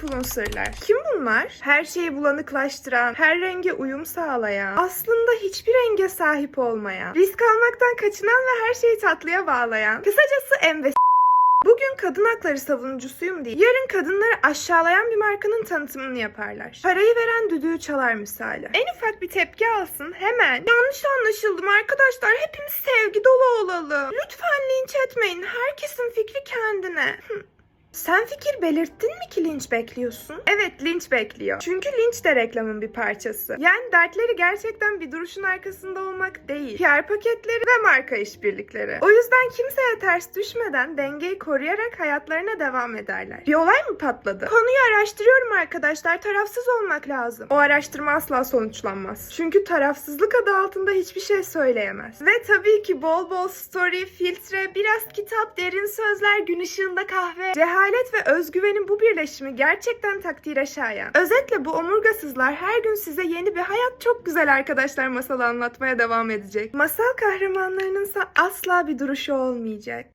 influencerlar. Kim bunlar? Her şeyi bulanıklaştıran, her renge uyum sağlayan, aslında hiçbir renge sahip olmayan, risk almaktan kaçınan ve her şeyi tatlıya bağlayan, kısacası enves Bugün kadın hakları savunucusuyum diye yarın kadınları aşağılayan bir markanın tanıtımını yaparlar. Parayı veren düdüğü çalar misali. En ufak bir tepki alsın hemen. Yanlış anlaşıldım arkadaşlar hepimiz sevgi dolu olalım. Lütfen linç etmeyin herkesin fikri kendine. Sen fikir belirttin mi ki linç bekliyorsun? Evet linç bekliyor. Çünkü linç de reklamın bir parçası. Yani dertleri gerçekten bir duruşun arkasında olmak değil. PR paketleri ve marka işbirlikleri. O yüzden kimseye ters düşmeden dengeyi koruyarak hayatlarına devam ederler. Bir olay mı patladı? Konuyu araştırıyorum arkadaşlar. Tarafsız olmak lazım. O araştırma asla sonuçlanmaz. Çünkü tarafsızlık adı altında hiçbir şey söyleyemez. Ve tabii ki bol bol story, filtre, biraz kitap, derin sözler, gün ışığında kahve, cehalet ve özgüvenin bu birleşimi gerçekten takdire şayan. Özetle bu omurgasızlar her gün size yeni bir hayat çok güzel arkadaşlar masalı anlatmaya devam edecek. Masal kahramanlarınınsa asla bir duruşu olmayacak.